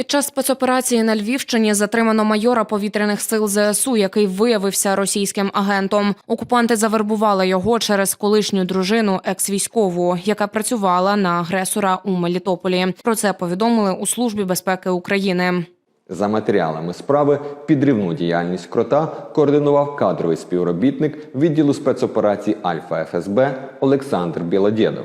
Під час спецоперації на Львівщині затримано майора повітряних сил ЗСУ, який виявився російським агентом. Окупанти завербували його через колишню дружину екс-військову, яка працювала на агресора у Мелітополі. Про це повідомили у службі безпеки України. За матеріалами справи підривну діяльність крота координував кадровий співробітник відділу спецоперацій Альфа ФСБ Олександр Білодєдов.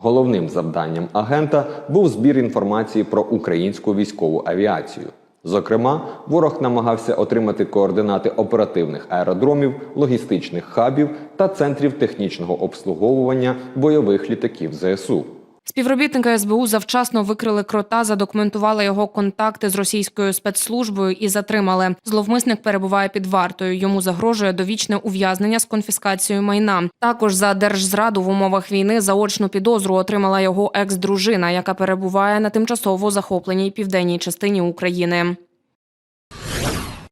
Головним завданням агента був збір інформації про українську військову авіацію. Зокрема, ворог намагався отримати координати оперативних аеродромів, логістичних хабів та центрів технічного обслуговування бойових літаків ЗСУ. Співробітники СБУ завчасно викрили крота, задокументували його контакти з російською спецслужбою і затримали. Зловмисник перебуває під вартою. Йому загрожує довічне ув'язнення з конфіскацією майна. Також за держзраду в умовах війни заочну підозру отримала його екс-дружина, яка перебуває на тимчасово захопленій південній частині України.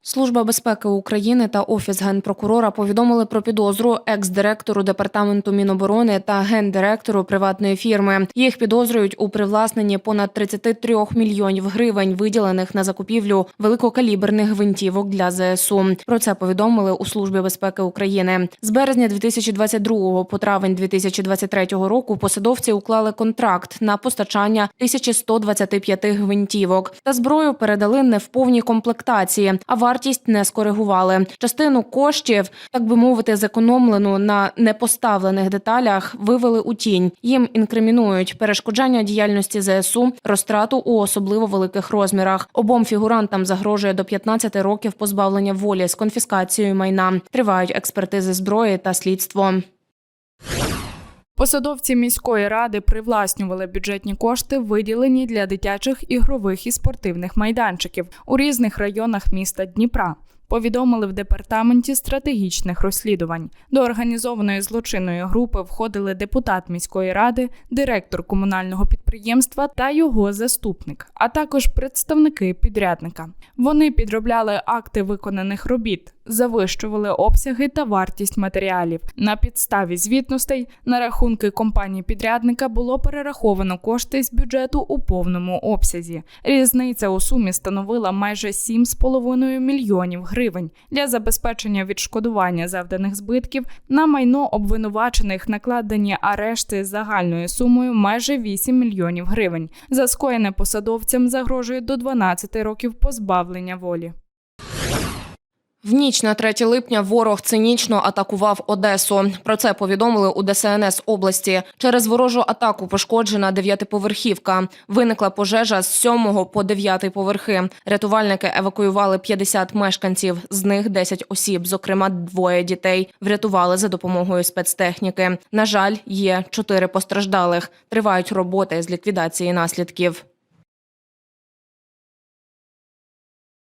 Служба безпеки України та офіс генпрокурора повідомили про підозру екс-директору департаменту Міноборони та гендиректору приватної фірми. Їх підозрюють у привласненні понад 33 мільйонів гривень, виділених на закупівлю великокаліберних гвинтівок для ЗСУ. Про це повідомили у службі безпеки України. З березня 2022 по травень 2023 року посадовці уклали контракт на постачання 1125 гвинтівок та зброю передали не в повній комплектації, а вартість не скоригували. Частину коштів, так би мовити, зекономлену на непоставлених деталях, вивели у тінь. Їм інкримінують перешкоджання діяльності ЗСУ, розтрату у особливо великих розмірах. Обом фігурантам загрожує до 15 років позбавлення волі з конфіскацією майна. Тривають експертизи зброї та слідство. Посадовці міської ради привласнювали бюджетні кошти, виділені для дитячих ігрових і спортивних майданчиків у різних районах міста Дніпра. Повідомили в департаменті стратегічних розслідувань. До організованої злочинної групи входили депутат міської ради, директор комунального підприємства та його заступник, а також представники підрядника. Вони підробляли акти виконаних робіт, завищували обсяги та вартість матеріалів. На підставі звітностей на рахунки компанії підрядника було перераховано кошти з бюджету у повному обсязі. Різниця у сумі становила майже 7,5 мільйонів гривень для забезпечення відшкодування завданих збитків на майно обвинувачених накладені арешти з загальною сумою майже 8 мільйонів гривень. За скоєне посадовцям загрожує до 12 років позбавлення волі. В ніч на 3 липня ворог цинічно атакував Одесу. Про це повідомили у ДСНС області. Через ворожу атаку пошкоджена дев'ятиповерхівка. Виникла пожежа з 7 по 9 поверхи. Рятувальники евакуювали 50 мешканців, з них 10 осіб, зокрема двоє дітей. Врятували за допомогою спецтехніки. На жаль, є чотири постраждалих. Тривають роботи з ліквідації наслідків.